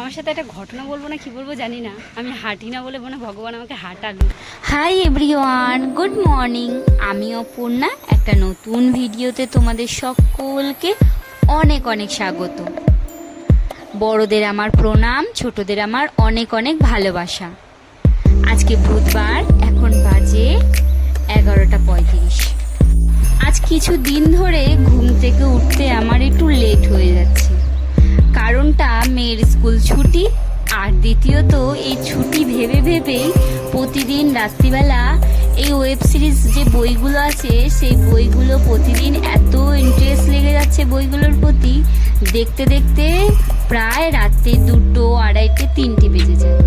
আমার সাথে একটা ঘটনা বলব না, কি বলব জানি না। আমি হাঁটি না বলে মনে ভগবান আমাকে হাঁটালো। হাই এভরিওয়ান গুড মর্নিং আমি অপূর্ণা একটা নতুন ভিডিওতে তোমাদের সকলকে অনেক অনেক স্বাগত। বড়দের আমার প্রণাম, ছোটদের আমার অনেক অনেক ভালোবাসা। আজকে বুধবার, এখন বাজে এগারোটা পঁয়ত্রিশ। আজ কিছু দিন ধরে ঘুম থেকে উঠতে আমার একটু লেট হয়ে যাচ্ছে। কারণটা মেয়ের স্কুল ছুটি, আর দ্বিতীয়ত এই ছুটি ভেবে ভেবেই প্রতিদিন রাত্রিবেলা এই ওয়েব সিরিজ যে বইগুলো আছে, সেই বইগুলো প্রতিদিন এত ইন্টারেস্ট লেগে যাচ্ছে বইগুলোর প্রতি। দেখতে দেখতে প্রায় রাত্রে দুটো, আড়াইটে, তিনটে বেজে যায়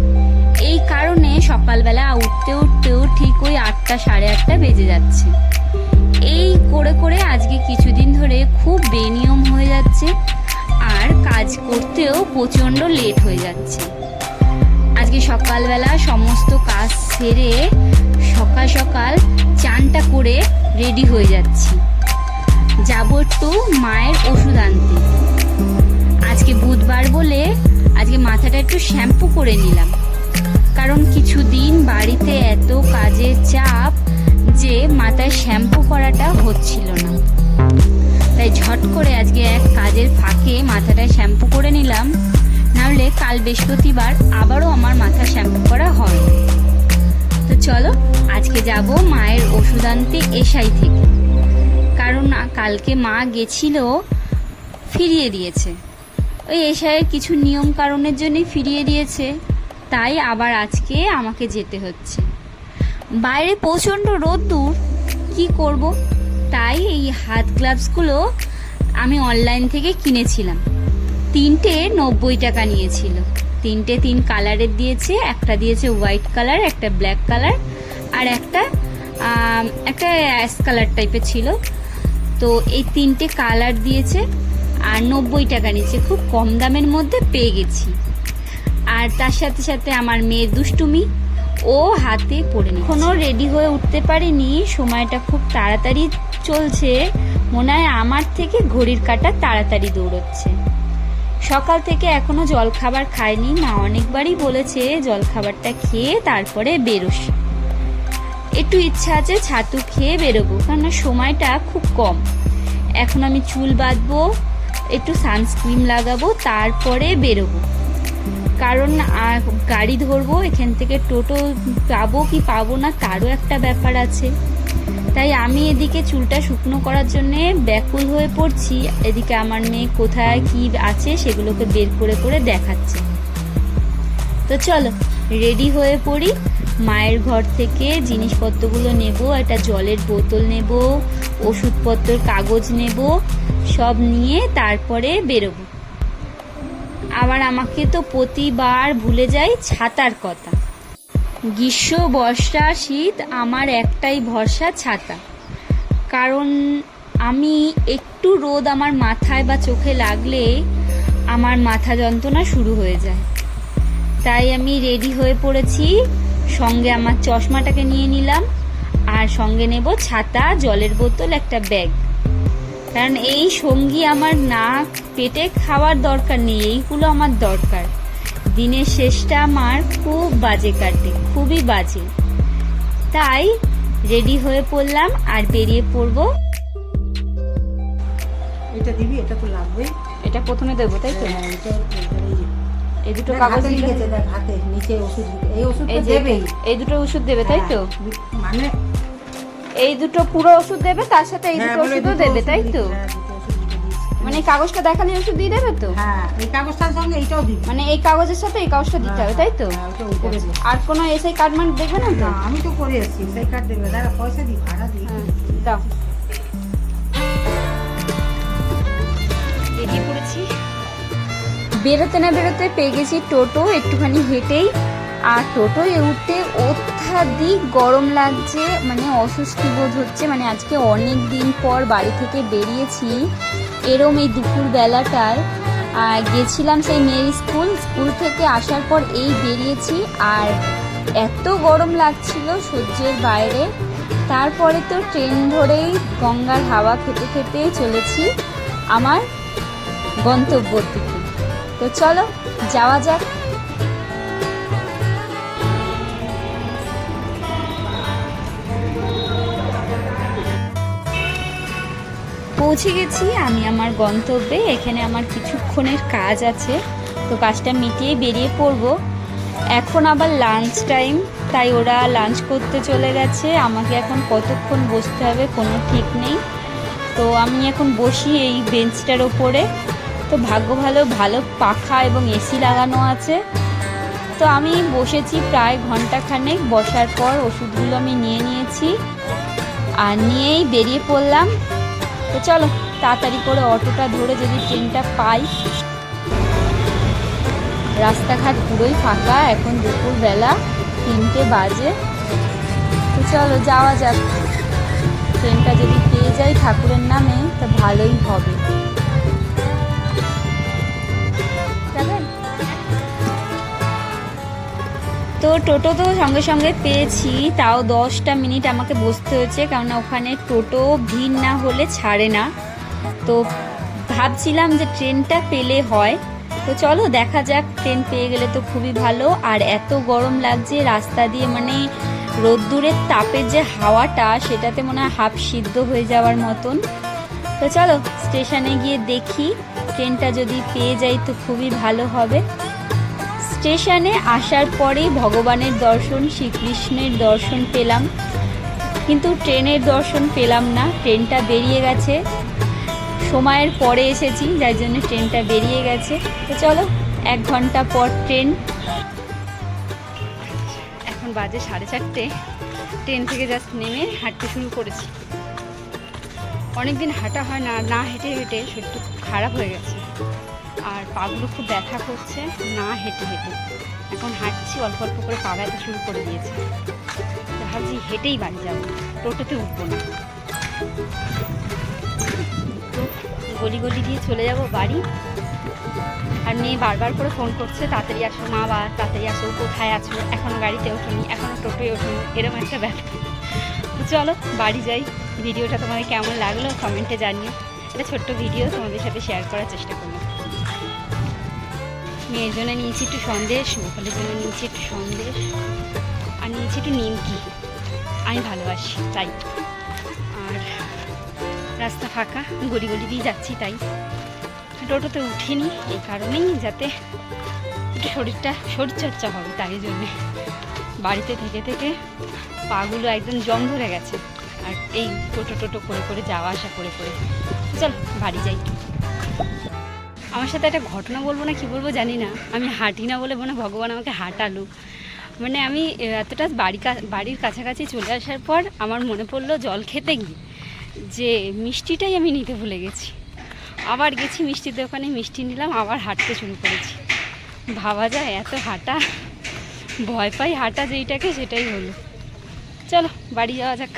এই কারণে সকালবেলা উঠতে উঠতেও ঠিক ওই আটটা, সাড়ে আটটা বেজে যাচ্ছে। এই করে করে আজকে কিছুদিন ধরে খুব বেনিয়ম হয়ে যাচ্ছে। আর কাজ করতেও প্রচণ্ড লেট হয়ে যাচ্ছে। আজকে সকালবেলা সমস্ত কাজ সেরে সকাল সকাল চানটা করে রেডি হয়ে যাচ্ছি। যাব একটু মায়ের ওষুধ আনতে। আজকে বুধবার বলে আজকে মাথাটা একটু শ্যাম্পু করে নিলাম। কারণ কিছুদিন বাড়িতে এত কাজের চাপ যে মাথায় শ্যাম্পু করাটা হচ্ছিল না। ঝট করে আজকে এক কাজের ফাঁকে মাথাটা শ্যাম্পু করে নিলাম। নাহলে কাল বৃহস্পতিবার আবারও আমার মাথা শ্যাম্পু করা হয় তো চলো, আজকে যাব মায়ের ওষুধ আনতে এসআই থেকে। কারণ কালকে মা গেছিল, ফিরিয়ে দিয়েছে। ওই এসআইয়ের কিছু নিয়ম কারণের জন্যই ফিরিয়ে দিয়েছে। তাই আবার আজকে আমাকে যেতে হচ্ছে। বাইরে প্রচণ্ড রোদ্দুর, কি করব? তাই এই হাত গ্লাভসগুলো আমি অনলাইন থেকে কিনেছিলাম। তিনটে নব্বই টাকা নিয়েছিল। তিনটে তিন কালারের দিয়েছে, একটা দিয়েছে হোয়াইট কালার একটা ব্ল্যাক কালার আর একটা একটা অ্যাশ কালার টাইপের ছিল। তো এই তিনটে কালার দিয়েছে, আর নব্বই টাকা নিয়েছে। খুব কম দামের মধ্যে পেয়ে গেছি। আর তার সাথে সাথে আমার মেয়ের দুষ্টুমি ও হাতে পড়ে নি এখনও রেডি হয়ে উঠতে পারিনি, সময়টা খুব তাড়াতাড়ি চলছে। মনে হয় আমার থেকে ঘড়ির কাঁটা তাড়াতাড়ি দৌড়চ্ছে। সকাল থেকে এখনও জলখাবার খায়নি মা অনেকবারই বলেছে জলখাবারটা খেয়ে তারপরে বেরোস। একটু ইচ্ছা আছে ছাতু খেয়ে বেরোবো, কেননা সময়টা খুব কম। এখন আমি চুল বাঁধবো, একটু সানস্ক্রিন লাগাবো, তারপরে বেরোবো। কারণ গাড়ি ধরবো, এখান থেকে টোটো পাবো কি পাবো না, তারও একটা ব্যাপার আছে। তাই আমি এদিকে চুলটা শুকনো করার জন্য ব্যাকুল হয়ে পড়ছি। এদিকে আমার মেয়ে কোথায়, কি আছে, সেগুলোকে বের করে করে দেখাচ্ছে। তো চলো, রেডি হয়ে পড়ি। মায়ের ঘর থেকে জিনিসপত্রগুলো নেব, একটা জলের বোতল নেব, ওষুধপত্রের কাগজ নেব, সব নিয়ে তারপরে বেরোবো। আবার আমাকে তো প্রতিবার ভুলে যাই ছাতার কথা। গ্রীষ্ম, বর্ষা, শীত আমার একটাই ভরসা, ছাতা। কারণ আমি একটু রোদ আমার মাথায় বা চোখে লাগলে আমার মাথা যন্ত্রণা শুরু হয়ে যায়। তাই আমি রেডি হয়ে পড়েছি, সঙ্গে আমার চশমাটাকে নিয়ে নিলাম, আর সঙ্গে নেব ছাতা, জলের বোতল, একটা ব্যাগ। কারণ এই সঙ্গী আমার নাক পেটে খাওয়ার দরকার নেই এইগুলো আমার দরকার। দিনের শেষটা আমার খুব বাজে কাটে খুবই বাজে। তাই রেডি হয়ে পড়লাম আর বেরিয়ে পড়ব। এটা দিবি এটা তো লাগবে। এটা প্রথমে দেবো তাই তো? হ্যাঁ, এই দুটো কাগজ লিখেছে, দেখ, হাতে, নিচে ওষুধ এই ওষুধ তো দেবেই। এই দুটো ওষুধ দেবে তাই তো? হ্যাঁ, মানে এই দুটো পুরো ওষুধ দেবে তার সাথে এই হ্যাঁ, দুটো ওষুধও দেবে তাই তো? হ্যাঁ। মানে এই কাগজটা দেখালে ওষুধ দিয়ে দেবে তো? হ্যাঁ এই কাগজটার সঙ্গে এইটাও দিবি। মানে এই কাগজের সাথে এই কাগজটা দিতে হবে তাই তো? হ্যাঁ। আর কোনো এসআই কার্ড মানে দেখবে না তো? আমি তো করে এসেছি সেই কার্ড দেবে দাঁড়া পয়সা দিই ভাড়া দিই হ্যাঁ, দাও। বেরিয়ে পড়েছি। বেরোতে না বেরোতে পেয়ে গেছি টোটো একটুখানি হেঁটেই। আর টোটোয় উঠতে অত্যাধিক গরম লাগছে মানে অস্বস্তি বোধ হচ্ছে। মানে আজকে অনেক দিন পর বাড়ি থেকে বেরিয়েছি এরম এই দুপুর বেলাটায় গেছিলাম সেই মেয়ের স্কুল স্কুল থেকে আসার পর এই বেরিয়েছি। আর এত গরম লাগছিল সহ্যের বাইরে। তারপরে তো ট্রেন ধরেই গঙ্গার হাওয়া খেতে খেতে চলেছি আমার গন্তব্যর দিকে। তো চলো, যাওয়া যাক। পৌঁছে গেছি, আমি আমার গন্তব্যে, এখানে আমার কিছুক্ষণের কাজ আছে। তো কাজটা মিটিয়ে বেরিয়ে পড়ব। এখন আবার লাঞ্চ টাইম তাই ওরা লাঞ্চ করতে চলে গেছে। আমাকে এখন কতক্ষণ বসতে হবে কোনো ঠিক নেই। তো আমি এখন বসি এই বেঞ্চটার ওপরে। তো ভাগ্য ভালো ভালো পাখা এবং এসি লাগানো আছে। তো আমি বসেছি প্রায় ঘন্টাখানেক, বসার পর ওষুধগুলো আমি নিয়ে নিয়েছি। আর নিয়েই বেরিয়ে পড়লাম। তো চলো, তাড়াতাড়ি করে অটোটা ধরে যদি ট্রেনটা পাই। রাস্তাঘাট পুরোই ফাঁকা, এখন দুপুরবেলা তিনটে বাজে। তো চলো, যাওয়া যাক। ট্রেনটা যদি পেয়ে যাই ঠাকুরের নামে, তো ভালোই হবে। তো টোটো তো সঙ্গে সঙ্গে পেয়েছি, তাও দশটা মিনিট আমাকে বসতে হয়েছে কারণ ওখানে টোটো ভিড় না হলে ছাড়ে না। তো ভাবছিলাম যে ট্রেনটা পেলে হয়। তো চলো দেখা যাক, ট্রেন পেয়ে গেলে তো খুবই ভালো। আর এত গরম লাগছে রাস্তা দিয়ে মানে রোদ্দুরের তাপের যে হাওয়াটা, সেটাতে মনে হয় হাফ সিদ্ধ হয়ে যাওয়ার মতন। তো চলো স্টেশনে গিয়ে দেখি, ট্রেনটা যদি পেয়ে যাই তো খুবই ভালো হবে। স্টেশনে আসার পরেই ভগবানের দর্শন, শ্রীকৃষ্ণের দর্শন পেলাম। কিন্তু ট্রেনের দর্শন পেলাম না, ট্রেনটা বেরিয়ে গেছে। সময়ের পরে এসেছি, যার জন্য ট্রেনটা বেরিয়ে গেছে। তো চলো, এক ঘণ্টা পর ট্রেন। এখন বাজে সাড়ে চারটে। ট্রেন থেকে জাস্ট নেমে হাঁটতে শুরু করেছি। অনেকদিন হাঁটা হয় না না হেঁটে হেঁটে শরীরটা খুব খারাপ হয়ে গেছে। পাগুলো খুব ব্যথা করছে, না হেঁটে হেঁটে। এখন হাঁটছি, অল্প অল্প করে পা ব্যথা শুরু করে দিয়েছে। ভাবছি হেঁটেই বাড়ি যাব, টোটোতে উঠবো না। গলি গলি দিয়ে চলে যাব বাড়ি। আর মেয়ে বারবার করে ফোন করছে, তাড়াতাড়ি আসো মা বা, তাড়াতাড়ি আসো কোথায় আছো? এখনও গাড়িতে ওঠোনি এখনও টোটোয় ওঠোনি এরকম একটা ব্যাপার। চলো, বাড়ি যাই। ভিডিওটা তোমাদের কেমন লাগল? কমেন্টে জানিও। একটা ছোট্ট ভিডিও, তোমাদের সাথে শেয়ার করার চেষ্টা করলাম মেয়ের জন্য নিয়েছি একটু সন্দেশ গোপালের জন্য নিয়েছি একটু সন্দেশ, আর নিয়েছি একটু নিমকি। আমি ভালোবাসি, তাই। আর রাস্তা ফাঁকা, গলি গলি দিয়ে যাচ্ছি, তাই। টোটোতে উঠিনি, এই কারণেই যাতে একটু শরীরটা শরীরচর্চা হবে, তাই জন্যে। বাড়িতে থেকে থেকে পাগুলো একদম জং ধরে গেছে। আর এই টোটো টোটো করে করে যাওয়া, আসা, করে করে। চল, বাড়ি যাই। আমার সাথে একটা ঘটনা বলব না, কি বলব জানি না। আমি হাঁটি না বলে মনে ভগবান আমাকে হাঁটালো। মানে আমি এতটা বাড়ি বাড়ির কাছাকাছি চলে আসার পর আমার মনে পড়ল জল খেতে গিয়ে যে মিষ্টিটাই আমি নিতে ভুলে গেছি। আবার গেছি মিষ্টির দোকানে, মিষ্টি নিলাম, আবার হাঁটতে শুরু করেছি। ভাবা যায়, এত হাঁটা। ভয় পাই হাঁটা যেইটাকে, সেটাই হলো। চলো, বাড়ি যাওয়া যাক।